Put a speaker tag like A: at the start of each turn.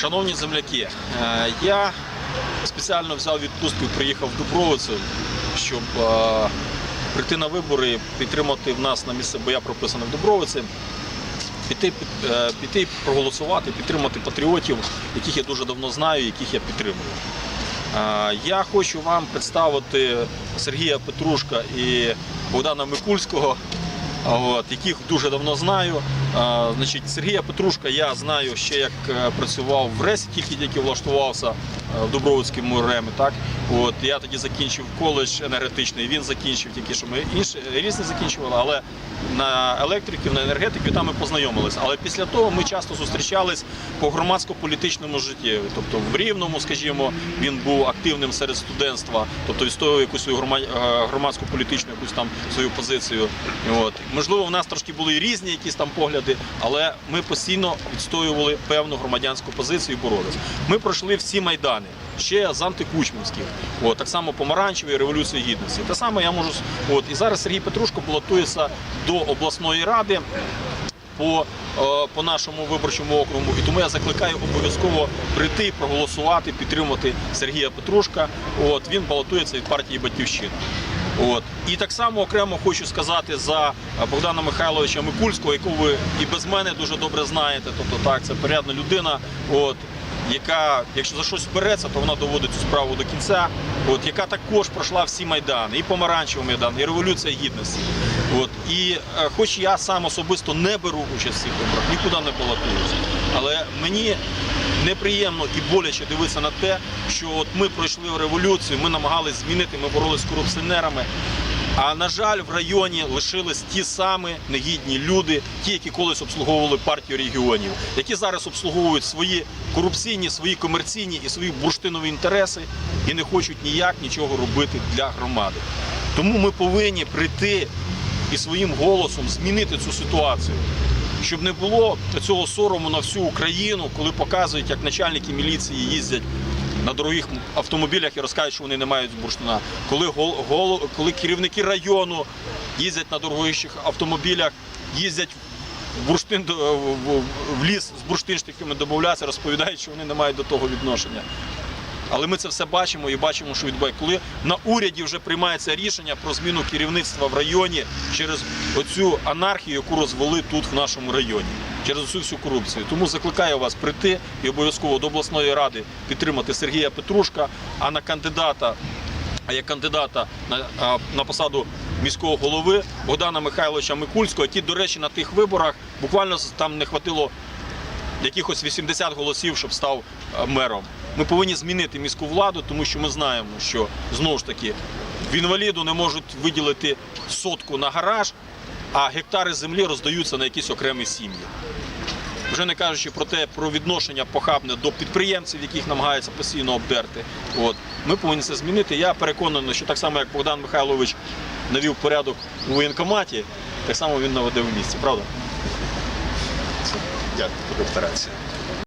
A: Шановні земляки, е, я спеціально взяв відпустку і приїхав в Дубровицю, щоб е, прийти на вибори, підтримати в нас на місце, бо я прописаний в Дубровиці, піти, е, піти проголосувати, підтримати патріотів, яких я дуже давно знаю, яких я підтримую. Я хочу вам представити Сергія Петрушка і Богдана Микульського, От, яких дуже давно знаю. А, значить, Сергія Петрушка я знаю ще як е, працював в РЕСі, тільки тільки влаштувався в Дубровицькому РЕМі. Так? От, я тоді закінчив коледж енергетичний, він закінчив тільки, що ми інші різні закінчували, але на електриків, на енергетиків там ми познайомилися. Але після того ми часто зустрічались по громадсько-політичному житті. Тобто в Рівному, скажімо, він був активним серед студентства, тобто відстоював якусь свою е, громадсько-політичну якусь там свою позицію. От. Можливо, в нас трошки були різні якісь там погляди, але ми постійно відстоювали певну громадянську позицію і боролись. Ми пройшли всі майдани. Ще з антикучмівських, от так само помаранчевої революції гідності. Те саме я можу от і зараз Сергій Петрушко балотується до обласної ради по, е, по нашому виборчому округу. І тому я закликаю обов'язково прийти проголосувати, підтримати Сергія Петрушка. От він балотується від партії Батьківщина. От і так само окремо хочу сказати за Богдана Михайловича Микульського, якого ви і без мене дуже добре знаєте. Тобто, так, це порядна людина. От яка, якщо за щось береться, то вона доводить цю справу до кінця. От яка також пройшла всі майдани, і помаранчевий майдан, і революція гідності. От і е, хоч я сам особисто не беру участь в цих виборах, нікуди не балотуюся, але мені неприємно і боляче дивитися на те, що от ми пройшли революцію, ми намагалися змінити, ми боролися з корупціонерами. А на жаль, в районі лишились ті самі негідні люди, ті, які колись обслуговували партію регіонів, які зараз обслуговують свої корупційні, свої комерційні і свої бурштинові інтереси і не хочуть ніяк нічого робити для громади. Тому ми повинні прийти і своїм голосом змінити цю ситуацію. Щоб не було цього сорому на всю Україну, коли показують, як начальники міліції їздять на дорогих автомобілях і розказують, що вони не мають бурштина. Коли, гол, гол- коли керівники району їздять на дорогих автомобілях, їздять в бурштин в ліс з бурштинщиками домовляються, розповідають, що вони не мають до того відношення. Але ми це все бачимо і бачимо, що відбувається. Коли на уряді вже приймається рішення про зміну керівництва в районі через оцю анархію, яку розвели тут в нашому районі, через усю всю корупцію. Тому закликаю вас прийти і обов'язково до обласної ради підтримати Сергія Петрушка, а на кандидата. А як кандидата на, на посаду міського голови Богдана Михайловича Микульського, ті, до речі, на тих виборах буквально там не хватило якихось 80 голосів, щоб став е, мером. Ми повинні змінити міську владу, тому що ми знаємо, що знову ж таки в інваліду не можуть виділити сотку на гараж, а гектари землі роздаються на якісь окремі сім'ї. Вже не кажучи про те, про відношення похабне до підприємців, яких намагаються постійно обдерти. От ми повинні це змінити. Я переконаний, що так само, як Богдан Михайлович навів порядок у воєнкоматі, так само він наведе в місті. Правда?
B: Дякую, докторація.